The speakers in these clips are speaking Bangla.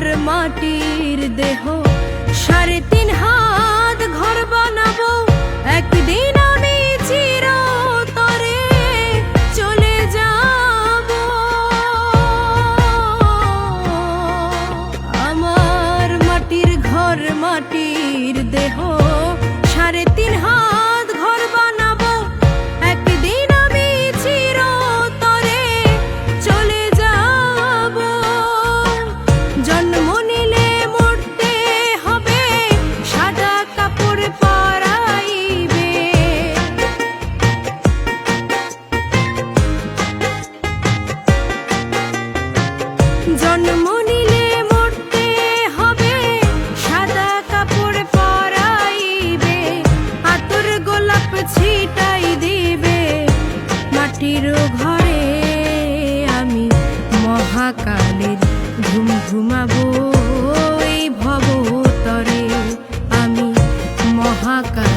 ঘর মাটির দেহ সাড়ে তিন হাত ঘর বানাবো একদিন пока.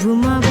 through my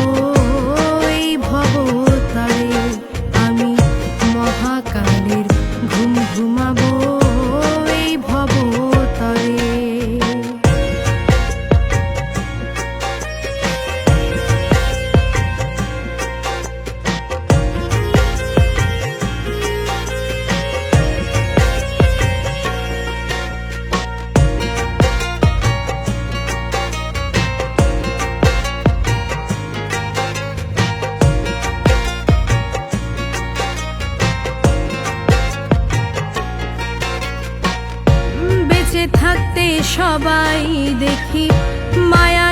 থাকতে সবাই দেখি মায়া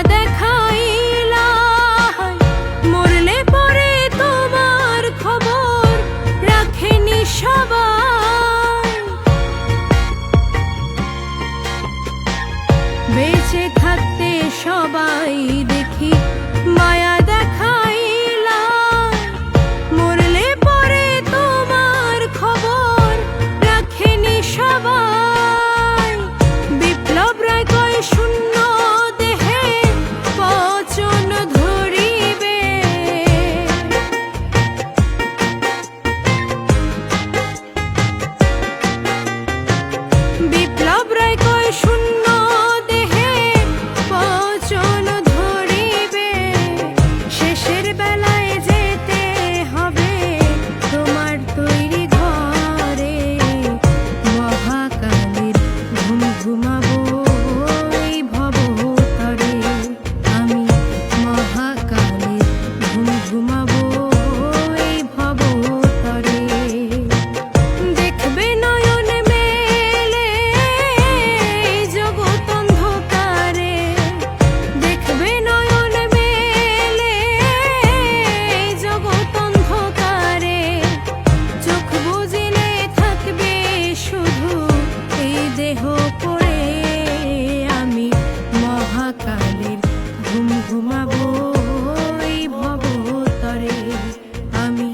আমি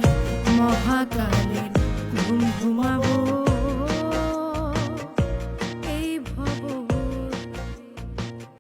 মহাকালের ঘুম ঘুমাবো।